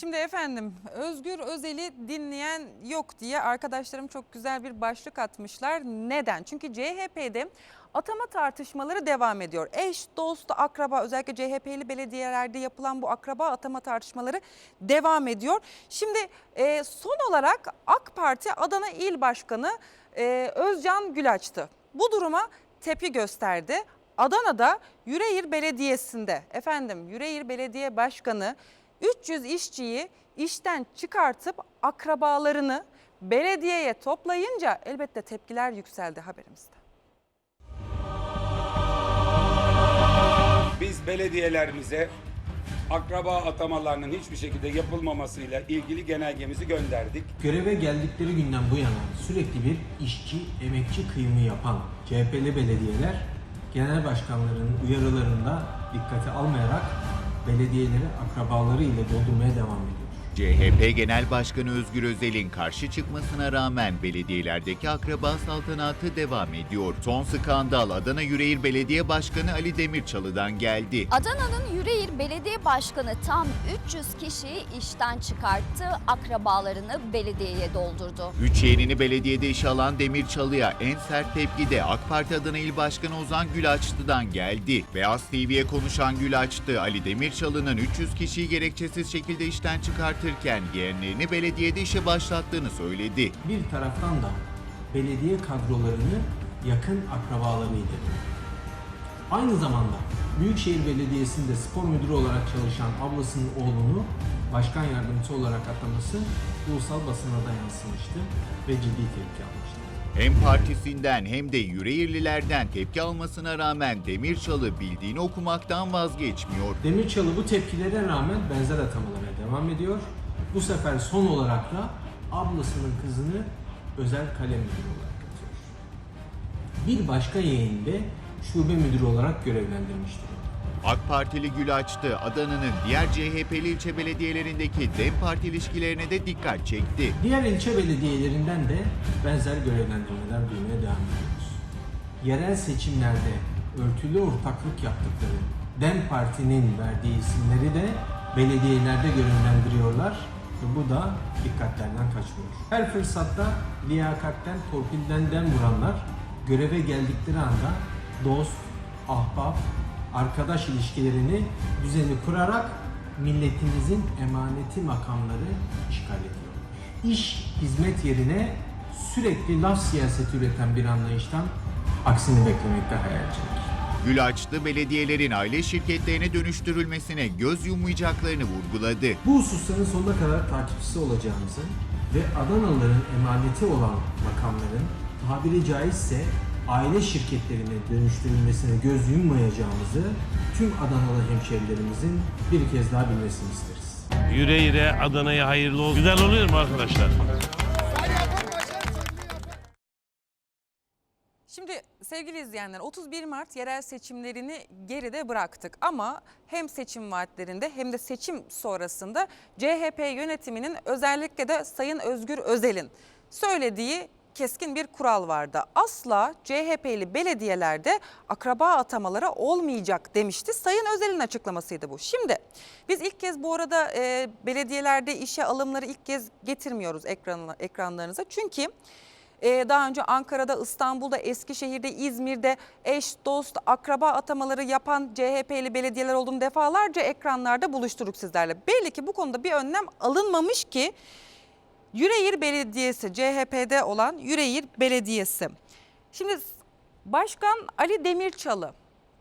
Şimdi efendim Özgür Özel'i dinleyen yok diye arkadaşlarım çok güzel bir başlık atmışlar. Neden? Çünkü CHP'de atama tartışmaları devam ediyor. Eş, dost, akraba özellikle CHP'li belediyelerde yapılan bu akraba atama tartışmaları devam ediyor. Şimdi e, son olarak AK Parti Adana İl Başkanı e, Özcan Gülaç'tı. Bu duruma tepki gösterdi. Adana'da Yüreğir Belediyesi'nde efendim Yüreğir Belediye Başkanı 300 işçiyi işten çıkartıp akrabalarını belediyeye toplayınca elbette tepkiler yükseldi haberimizde. Biz belediyelerimize akraba atamalarının hiçbir şekilde yapılmamasıyla ilgili genelgemizi gönderdik. Göreve geldikleri günden bu yana sürekli bir işçi, emekçi kıyımı yapan CHP'li belediyeler genel başkanların uyarılarında dikkate almayarak belediyeleri akrabaları ile doldurmaya devam ediyor. CHP Genel Başkanı Özgür Özel'in karşı çıkmasına rağmen belediyelerdeki akraba saltanatı devam ediyor. Son skandal Adana Yüreğir Belediye Başkanı Ali Demirçalı'dan geldi. Adana'nın Yüreğir Belediye Başkanı tam 300 kişiyi işten çıkarttı, akrabalarını belediyeye doldurdu. Üç yeğenini belediyede işe alan Demirçalı'ya en sert tepki de AK Parti Adana İl Başkanı Ozan Gülaçlı'dan geldi. Beyaz TV'ye konuşan Gülaçlı, Ali Demirçalı'nın 300 kişiyi gerekçesiz şekilde işten çıkartırken yeğenlerini belediyede işe başlattığını söyledi. Bir taraftan da belediye kadrolarını yakın akrabalarıydı. Aynı zamanda Büyükşehir Belediyesi'nde spor müdürü olarak çalışan ablasının oğlunu başkan yardımcısı olarak ataması ulusal basına da yansımıştı ve ciddi tepki almıştı. Hem partisinden hem de Yüreğirlilerden tepki almasına rağmen Demirçalı bildiğini okumaktan vazgeçmiyor. Demirçalı bu tepkilere rağmen benzer atamalara devam ediyor. Bu sefer son olarak da ablasının kızını özel kalem müdürü olarak atıyor. Bir başka yeğeninde şube müdürü olarak görevlendirmiştir. AK Partili Gül açtı. Adana'nın diğer CHP'li ilçe belediyelerindeki DEM Parti ilişkilerine de dikkat çekti. Diğer ilçe belediyelerinden de benzer görevlendirmeler duymaya devam ediyoruz. Yerel seçimlerde örtülü ortaklık yaptıkları DEM Parti'nin verdiği isimleri de belediyelerde görevlendiriyorlar ve bu da dikkatlerden kaçmıyor. Her fırsatta liyakatten, torpilden dem vuranlar göreve geldikleri anda dost, ahbap, arkadaş ilişkilerini düzeni kurarak milletimizin emaneti makamları işgal ediyorlar. İş, hizmet yerine sürekli laf siyaseti üreten bir anlayıştan aksini beklemekte hayalcilik. Gül açtı belediyelerin aile şirketlerine dönüştürülmesine göz yummayacaklarını vurguladı. Bu hususların sonuna kadar takipçisi olacağımızı ve Adanalıların emaneti olan makamların tabiri caizse aile şirketlerine dönüştürülmesine göz yummayacağımızı tüm Adanalı hemşerilerimizin bir kez daha bilmesini isteriz. Yüre yüre Adana'ya hayırlı olsun. Güzel oluyor mu arkadaşlar? Şimdi sevgili izleyenler 31 Mart yerel seçimlerini geride bıraktık ama hem seçim vaatlerinde hem de seçim sonrasında CHP yönetiminin özellikle de Sayın Özgür Özel'in söylediği keskin bir kural vardı. Asla CHP'li belediyelerde akraba atamaları olmayacak demişti. Sayın Özel'in açıklamasıydı bu. Şimdi biz ilk kez bu arada e, belediyelerde işe alımları ilk kez getirmiyoruz ekranına, ekranlarınıza. Çünkü ee, daha önce Ankara'da, İstanbul'da, Eskişehir'de, İzmir'de eş, dost, akraba atamaları yapan CHP'li belediyeler olduğunu defalarca ekranlarda buluşturduk sizlerle. Belli ki bu konuda bir önlem alınmamış ki Yüreğir Belediyesi, CHP'de olan Yüreğir Belediyesi. Şimdi Başkan Ali Demirçalı,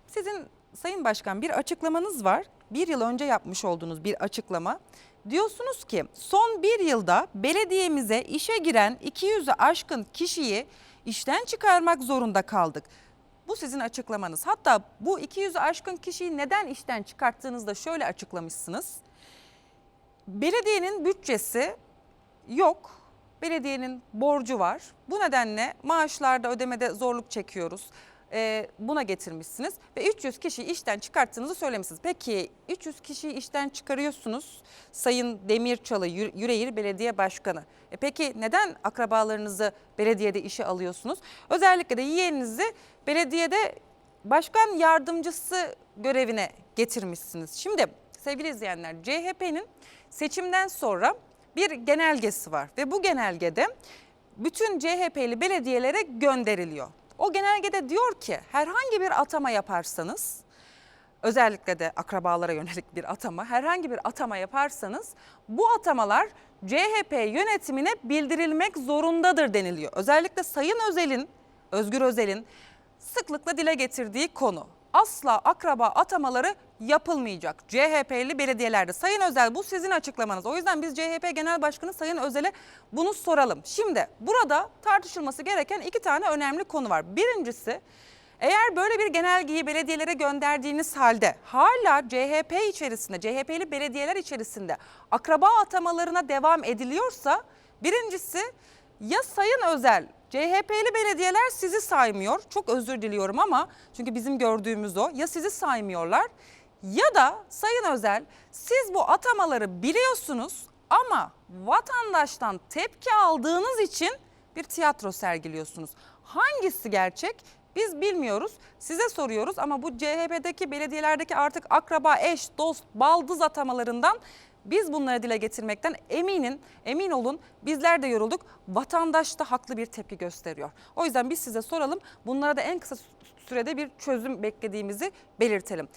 sizin Sayın Başkan bir açıklamanız var. Bir yıl önce yapmış olduğunuz bir açıklama. Diyorsunuz ki son bir yılda belediyemize işe giren 200'ü aşkın kişiyi işten çıkarmak zorunda kaldık. Bu sizin açıklamanız. Hatta bu 200'ü aşkın kişiyi neden işten çıkarttığınızda şöyle açıklamışsınız. Belediyenin bütçesi yok. Belediyenin borcu var. Bu nedenle maaşlarda ödemede zorluk çekiyoruz. Ee, buna getirmişsiniz ve 300 kişiyi işten çıkarttığınızı söylemişsiniz. Peki 300 kişiyi işten çıkarıyorsunuz Sayın Demirçalı Yü- Yüreğir Belediye Başkanı. E peki neden akrabalarınızı belediyede işe alıyorsunuz? Özellikle de yeğeninizi belediyede başkan yardımcısı görevine getirmişsiniz. Şimdi sevgili izleyenler CHP'nin seçimden sonra bir genelgesi var ve bu genelgede bütün CHP'li belediyelere gönderiliyor. O genelgede diyor ki herhangi bir atama yaparsanız özellikle de akrabalara yönelik bir atama, herhangi bir atama yaparsanız bu atamalar CHP yönetimine bildirilmek zorundadır deniliyor. Özellikle Sayın Özel'in, Özgür Özel'in sıklıkla dile getirdiği konu. Asla akraba atamaları yapılmayacak CHP'li belediyelerde. Sayın Özel bu sizin açıklamanız. O yüzden biz CHP Genel Başkanı Sayın Özel'e bunu soralım. Şimdi burada tartışılması gereken iki tane önemli konu var. Birincisi eğer böyle bir genelgeyi belediyelere gönderdiğiniz halde hala CHP içerisinde, CHP'li belediyeler içerisinde akraba atamalarına devam ediliyorsa birincisi ya Sayın Özel CHP'li belediyeler sizi saymıyor. Çok özür diliyorum ama çünkü bizim gördüğümüz o. Ya sizi saymıyorlar ya da Sayın Özel siz bu atamaları biliyorsunuz ama vatandaştan tepki aldığınız için bir tiyatro sergiliyorsunuz. Hangisi gerçek? Biz bilmiyoruz. Size soruyoruz ama bu CHP'deki belediyelerdeki artık akraba, eş, dost, baldız atamalarından biz bunları dile getirmekten eminin, emin olun bizler de yorulduk. Vatandaş da haklı bir tepki gösteriyor. O yüzden biz size soralım. Bunlara da en kısa sürede bir çözüm beklediğimizi belirtelim.